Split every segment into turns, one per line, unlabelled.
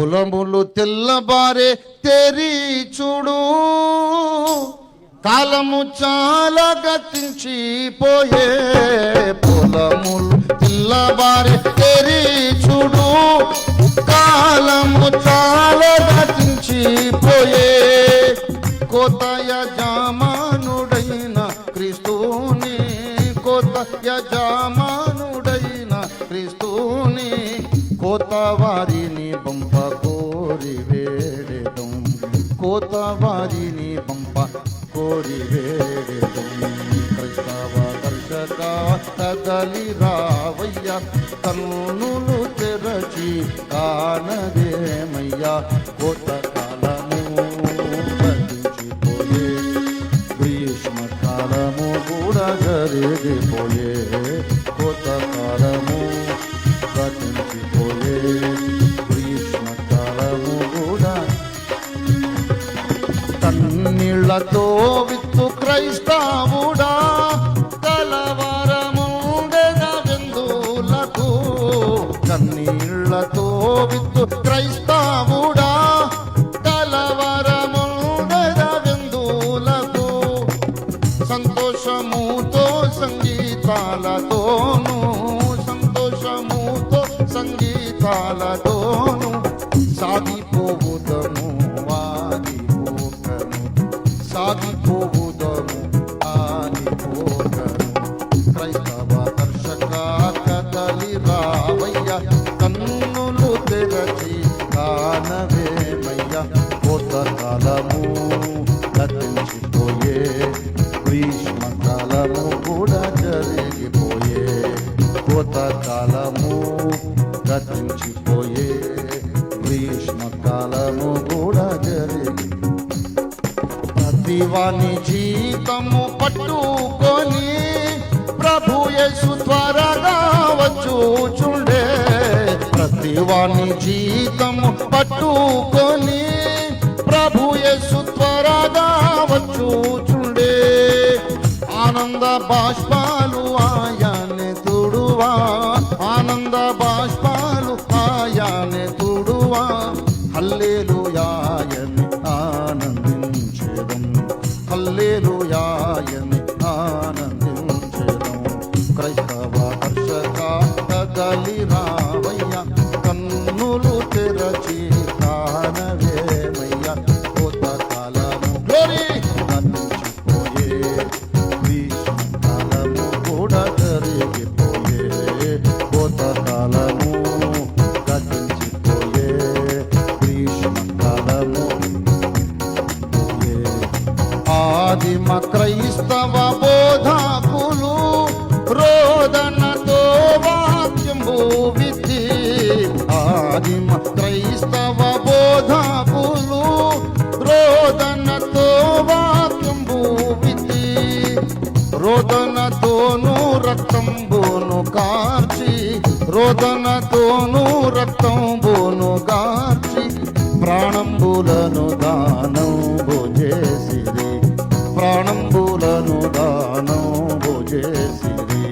పొలములు తెల్లబారే తెరి చూడు. కాలము చాలా గతించిపోయే పొలములు తెల్లబారే తెరి చూడు. కాలము చాలా గతించిపోయే కోత యజమానుడైన క్రీస్తుని కోత యజమానుడైన క్రీస్తుని కోత వారిని కోత వారిని పంప కోరి వేడెదం క్రైస్తవ దర్శక తగలి రావయ్య కన్నులు తెరచి కానదేమయ్యా కోత కాలము గతించిపోయే గ్రీష్మకాలము కూడా జరిగిపోయే కోత కన్నీళ్ళతో విత్తు క్రైస్తవుడా కలవరముండెద వెందులకు కన్నీళ్ళతో విత్తు క్రైస్తవుడా కలవరముండెద వెందులకు సంతోషముతో సంగీతాలతోను సంతోషముతో సంగీతాలతోను. గతించిపోయే గ్రీష్మకాలము కూడా జరిగిపోయే కాలము గతించిపోయే గ్రీష్మకాలము కూడా జరిగి ప్రతివాని జీతము పట్టుకొని ప్రభు యేసు త్వరగా వచ్చుచుండే ప్రతివాని జీతము పట్టుకొని వచ్చుచుండే ఆనంద బాష్పాలు ఆయాన్ని తుడువా. ఆనంద బాష్పాలు ఆయాన్ని తుడువా. హల్లేలుయాయని ఆనందించేదం. హల్లేలుయాయని క్రైస్తవ బోధకులు రోదనతో వాక్యము విధి. ఆదిమ క్రైస్తవ బోధకులు రోదనతో వాక్యంబు విధి. రోదనతోను రక్తంబును కాచి రోదనతోను రక్తంబును కార్చి ప్రాణంబులను భోజేసిరి. చేసిరి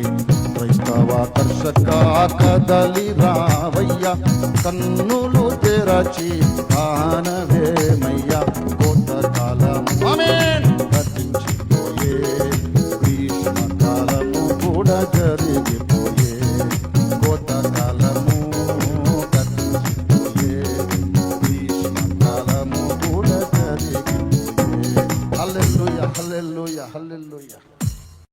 క్రైస్తవ దర్శక కదలి రావయ్య కన్నులు తెరచి ఆనవేమయ్య